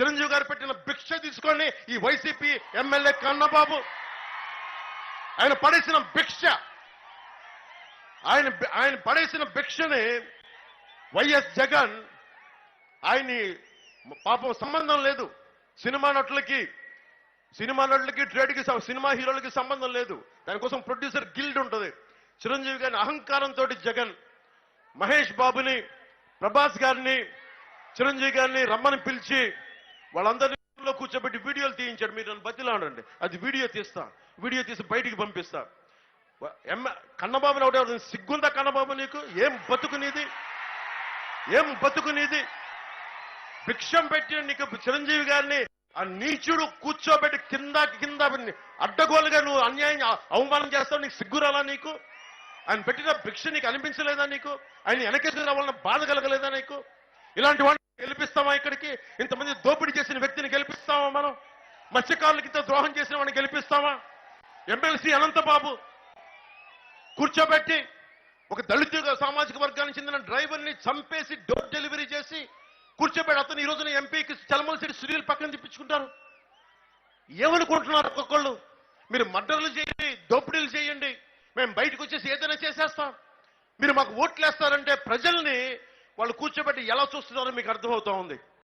చిరంజీవి గారు పెట్టిన భిక్ష తీసుకొని ఈ వైసీపీ ఎమ్మెల్యే కన్నబాబు. ఆయన పడేసిన భిక్ష. ఆయన ఆయన పడేసిన భిక్షని వైఎస్ జగన్ ఆయన్ని పాపం సంబంధం లేదు. సినిమా నటులకి సినిమా నటులకి ట్రేడ్కి సినిమా హీరోలకి సంబంధం లేదు. దానికోసం ప్రొడ్యూసర్ గిల్డ్ ఉంటుంది. చిరంజీవి గారిని అహంకారంతో జగన్ మహేష్ బాబుని ప్రభాస్ గారిని చిరంజీవి గారిని రమ్మని పిలిచి వాళ్ళందరిలో కూర్చోబెట్టి వీడియోలు తీయించాడు. మీరు నన్ను బతిలాడండి అది వీడియో తీస్తా. వీడియో తీసి బయటికి పంపిస్తా. ఎమ్మ కన్నబాబుని ఒకటే సిగ్గుందా కన్నబాబు నీకు? ఏం బతుకునేది ఏం బతుకునేది భిక్షం పెట్టి నీకు చిరంజీవి గారిని ఆ నీచుడు కూర్చోబెట్టి కింద కింద అడ్డగోలుగా నువ్వు అన్యాయం అవమానం చేస్తావు. నీకు సిగ్గురాలా నీకు? ఆయన పెట్టిన భిక్ష నీకు అనిపించలేదా నీకు? ఆయన వెనకేసుకు రావాలన్న బాధ కలగలేదా నీకు? ఇలాంటి గెలిపిస్తామా ఇక్కడికి? ఇంతమంది దోపిడీ చేసిన వ్యక్తిని గెలిపిస్తామా మనం? మత్స్యకారులకి ఇంత ద్రోహం చేసిన వాడిని గెలిపిస్తామా? ఎమ్మెల్సీ అనంతబాబు కూర్చోబెట్టి ఒక దళిత సామాజిక వర్గానికి చెందిన డ్రైవర్ని చంపేసి డోర్ డెలివరీ చేసి కూర్చోబెట్టి అతను ఈ రోజున ఎంపీకి చలమలసిరి సునీల్ పక్కన తిప్పించుకుంటారు. ఏమనుకుంటున్నారు ఒక్కొక్కళ్ళు? మీరు మర్డర్లు చేయండి దోపిడీలు చేయండి మేము బయటకు వచ్చేసి ఏదైనా చేసేస్తాం. మీరు మాకు ఓట్లు వేస్తారంటే ప్రజల్ని వాళ్ళు కూర్చోబెట్టి ఎలా చూస్తున్నారో మీకు అర్థమవుతా ఉంది.